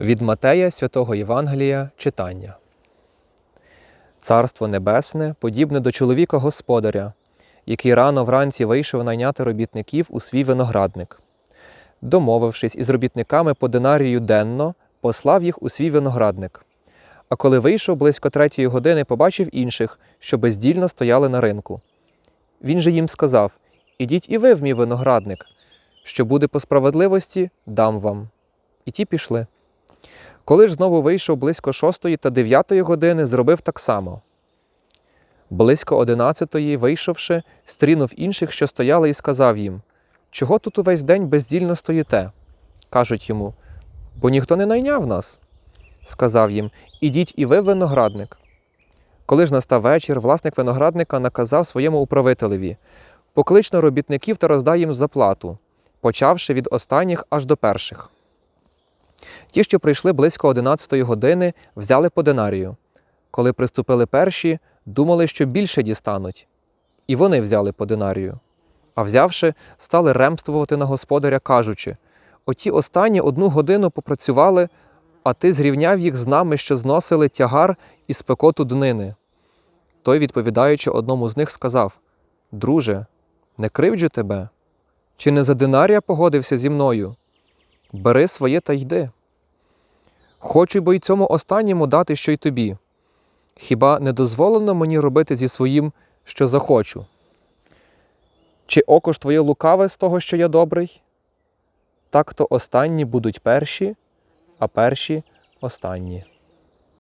Від Матея святого Євангелія читання. Царство Небесне подібне до чоловіка господаря, який рано вранці вийшов найняти робітників у свій виноградник. Домовившись із робітниками по динарію денно, послав їх у свій виноградник. А коли вийшов близько третьої години, побачив інших, що бездільно стояли на ринку. Він же їм сказав: Ідіть і ви в мій виноградник, що буде по справедливості, дам вам. І ті пішли. Коли ж знову вийшов близько шостої та дев'ятої години, зробив так само. Близько одинадцятої, вийшовши, стрінув інших, що стояли, і сказав їм: Чого тут увесь день бездільно стоїте? Кажуть йому, бо ніхто не найняв нас. Сказав їм: Ідіть і ви виноградник. Коли ж настав вечір, власник виноградника наказав своєму управителеві: Поклич на робітників та роздай їм заплату, почавши від останніх аж до перших. Ті, що прийшли близько одинадцятої години, взяли по динарію. Коли приступили перші, думали, що більше дістануть. І вони взяли по динарію. А взявши, стали ремствувати на господаря, кажучи: Оті останні одну годину попрацювали, а ти зрівняв їх з нами, що зносили тягар і спекоту днини. Той, відповідаючи одному з них, сказав: Друже, не кривджу тебе. Чи не за динарія погодився зі мною? Бери своє та йди. Хочу бо й цьому останньому дати, що й тобі. Хіба не дозволено мені робити зі своїм, що захочу? Чи око ж твоє лукаве з того, що я добрий? Так то останні будуть перші, а перші останні.